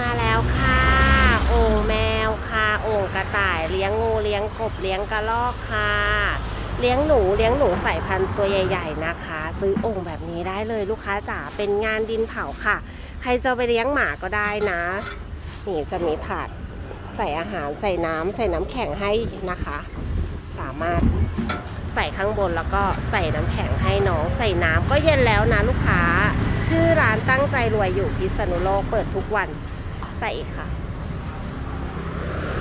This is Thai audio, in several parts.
มาแล้วค่ะ โอ่งแมวค่ะ โอ่งกระต่ายเลี้ยงงูเลี้ยงกบเลี้ยงกระรอกค่ะ เลี้ยงหนูเลี้ยงหนูสายพันธุ์ตัวใหญ่ ๆ นะคะ ซื้อโอ่งแบบนี้ได้เลยลูกค้าจ๋าเป็นงานดินเผาค่ะ ใครจะไปเลี้ยงหมาก็ได้นะ นี่จะมีถาดใส่อาหารใส่น้ำใส่น้ำแข็งให้นะคะ สามารถใส่ข้างบนแล้วก็ใส่น้ำแข็งให้น้องใส่น้ำก็เย็นแล้วนะลูกค้า ชื่อร้านตั้งใจรวยอยู่พิษณุโลกเปิดทุกวัน ใส่อีกค่ะ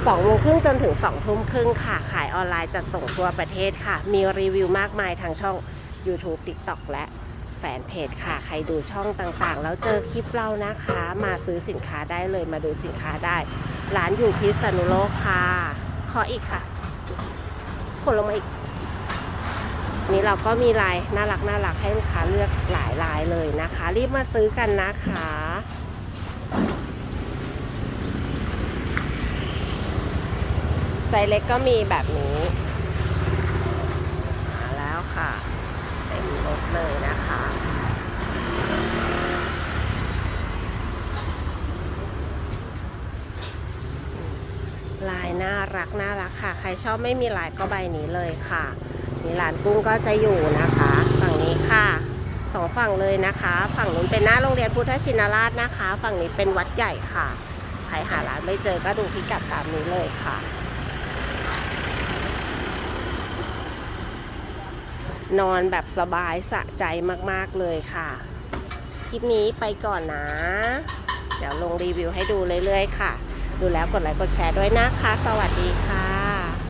สองโมงครึ่งจนถึงสองทุ่มครึ่งค่ะ ขายออนไลน์จัดส่งทั่วประเทศค่ะ มีรีวิวมากมายทางช่อง YouTube TikTok และแฟนเพจค่ะ ใครดูช่องต่างๆ แล้วเจอคลิปเรานะคะ มาซื้อสินค้าได้เลยมาดูสินค้าได้ ร้านอยู่พิษณุโลกค่ะ ขออีกค่ะกดลงมาอีก นี่เราก็มีลายน่ารักน่ารักให้ลูกค้าเลือกหลายลายเลยนะคะ รีบมาซื้อกันนะคะ ไซส์เล็กก็มีแบบนี้มาแล้วค่ะเต็มรถเลยนะคะลายน่ารักน่ารักค่ะ ใครชอบไม่มีลายก็ใบนี้เลยค่ะนี่ร้านกุ้งก็จะอยู่นะคะ ฝั่งนี้ค่ะสองฝั่งเลยนะคะ ฝั่งนู้นเป็นหน้าโรงเรียนพุทธชินราชนะคะ ฝั่งนี้เป็นวัดใหญ่ค่ะ ใครหาร้านไม่เจอก็ดูพิกัดตามนี้เลยค่ะ นอนแบบสบายสะใจมากๆเลยค่ะ คลิปนี้ไปก่อนนะ เดี๋ยวลงรีวิวให้ดูเรื่อยๆค่ะ ดูแล้วกดไลค์กดแชร์ด้วยนะคะ สวัสดีค่ะ